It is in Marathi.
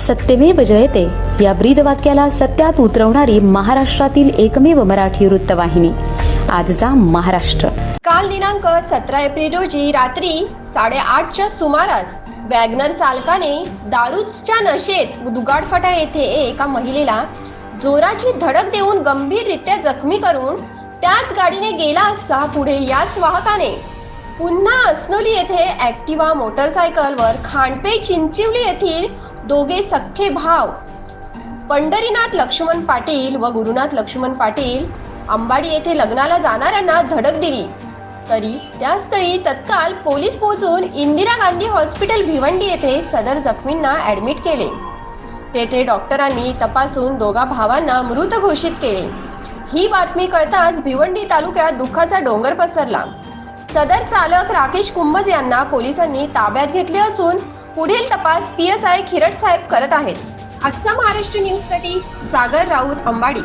सत्यमेव जयते. या ब्रीद वाक्याला सत्यात उतरवणारी महाराष्ट्रातील एकमेव मराठी वृत्तवाहिनी. आजचा महाराष्ट्र. काल दिनांक सतरा एप्रिल रोजी रात्री साडेआठच्या सुमारास वॅगनर चालकाने दारूच्या नशेत दुगाडफाटा येथे एका महिलेला जोराची धडक देऊन गंभीररित्या जखमी करून त्याच गाडीने गेला असता पुढे याच वाहकाने. पुन्हा असनोली येथे ऍक्टिवा मोटरसायकलवर खांडपे चिंचिवली येथील दोघे सख्खे भाव. पंढरीनाथ लक्ष्मण पाटील व गुरुनाथ लक्ष्मण पाटील अंबाडी येथे लग्नाला जाणाऱ्यांना धडक दिली. तरी त्या स्थळी तत्काळ पोलीस पोहोचून इंदिरा गांधी हॉस्पिटल भिवंडी येथे सदर जखमींना ऍडमिट केले. तेथे डॉक्टरांनी तपासून दोघा भावांना मृत घोषित केले. ही बातमी कळताच भिवंडी तालुक्यात दुःखाचा डोंगर पसरला. सदर चालक राकेश कुंभज यांना पोलिसांनी ताब्यात घेतले असून पुढील तपास पी एस आय खिरट साहेब करत आहेत. आजचा महाराष्ट्र न्यूजसाठी सागर राऊत अंबाडी.